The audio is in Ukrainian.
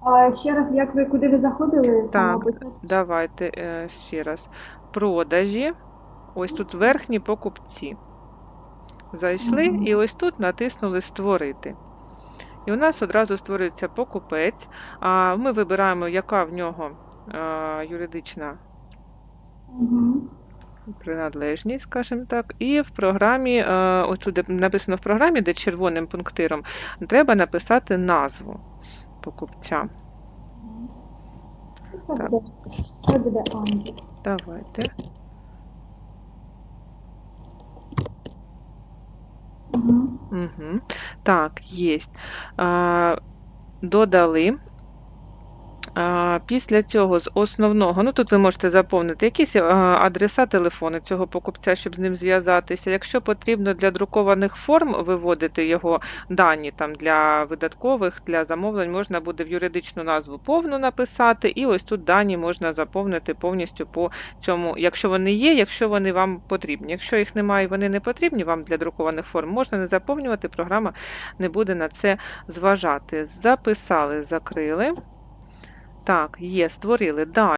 А ще раз, як ви куди ви заходили? з самого Так. початку? Давайте е, ще раз. Продажі. Ось тут верхні покупці. Зайшли Мгм. і ось тут натиснули Створити. І у нас одразу створюється покупець. А ми вибираємо, яка в нього е, юридична Мгм. приналежність, скажімо так. І в програмі, е, ось тут де написано в програмі, де червоним пунктиром, треба написати назву покупця. Так. це буде Андрій. Давайте. Мгм. Угу. Так, є. Додали. Після цього з основного, ну тут ви можете заповнити якісь адреса телефону цього покупця, щоб з ним зв'язатися. Якщо потрібно для друкованих форм виводити його дані там для видаткових, для замовлень, можна буде в юридичну назву повну написати, і ось тут дані можна заповнити повністю по цьому, якщо вони є, якщо вони вам потрібні. Якщо їх немає і вони не потрібні вам для друкованих форм, можна не заповнювати, програма не буде на це зважати. Записали, закрили. Так, є, створили. Далі.